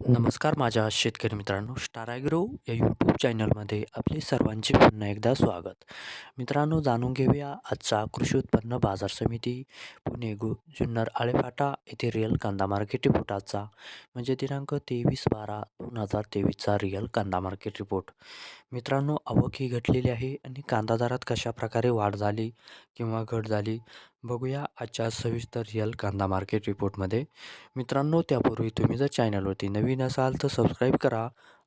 नमस्कार माझ्या शेतकरी मित्रांनो स्टार ॲग्रो या यूट्यूब चॅनलमध्ये आपले सर्वांचे पुन्हा एकदा स्वागत. मित्रांनो जाणून घेऊया आजचा कृषी उत्पन्न बाजार समिती पुणे गु जुन्नर आळेफाटा येथे रिअल कांदा मार्केट रिपोर्टाचा म्हणजे दिनांक तेवीस बारा दोन हजार तेवीसचा रिअल कांदा मार्केट रिपोर्ट मित्रांनो आवक ही घटलेली आहे आणि कांदा दरात कशा प्रकारे वाढ झाली किंवा घट झाली बघूया आजच्या सविस्तर रिअल कांदा मार्केट रिपोर्टमध्ये मित्रांनो त्यापूर्वी तुम्ही जर चॅनलवरती नवीन असाल तर सबस्क्राईब करा.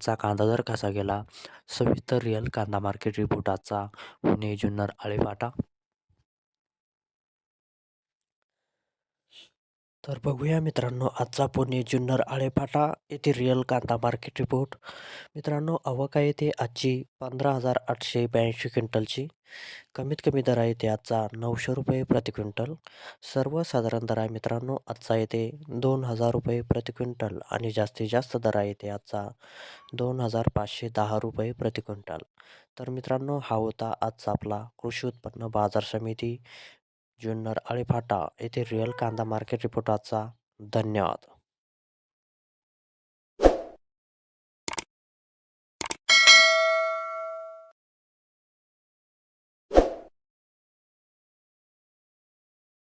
आजचा कांदा दर कसा गेला सविस्तर रिअल कांदा मार्केट रिपोर्ट आजचा. पुणे जुन्नर आळेफाटा. तर बघूया मित्रांनो आजचा पुणे जुन्नर आळेफाटा येथे रिअल कांदा मार्केट रिपोर्ट मित्रांनो अवका येथे आजची पंधरा हजार आठशे ब्याऐंशी क्विंटलची. कमीत कमी दर आहे ते आजचा नऊशे रुपये प्रति क्विंटल. सर्वसाधारण दर आहे मित्रांनो आजचा येते दोन हजार रुपये प्रति क्विंटल आणि जास्तीत जास्त दर आहे ते आजचा दोन हजार पाचशे दहा रुपये प्रति क्विंटल. तर मित्रांनो हा होता आजचा आपला कृषी उत्पन्न बाजार समिती जुन्नर अळीफाटा येथे रिअल कांदा मार्केट रिपोर्ट धन्यवाद.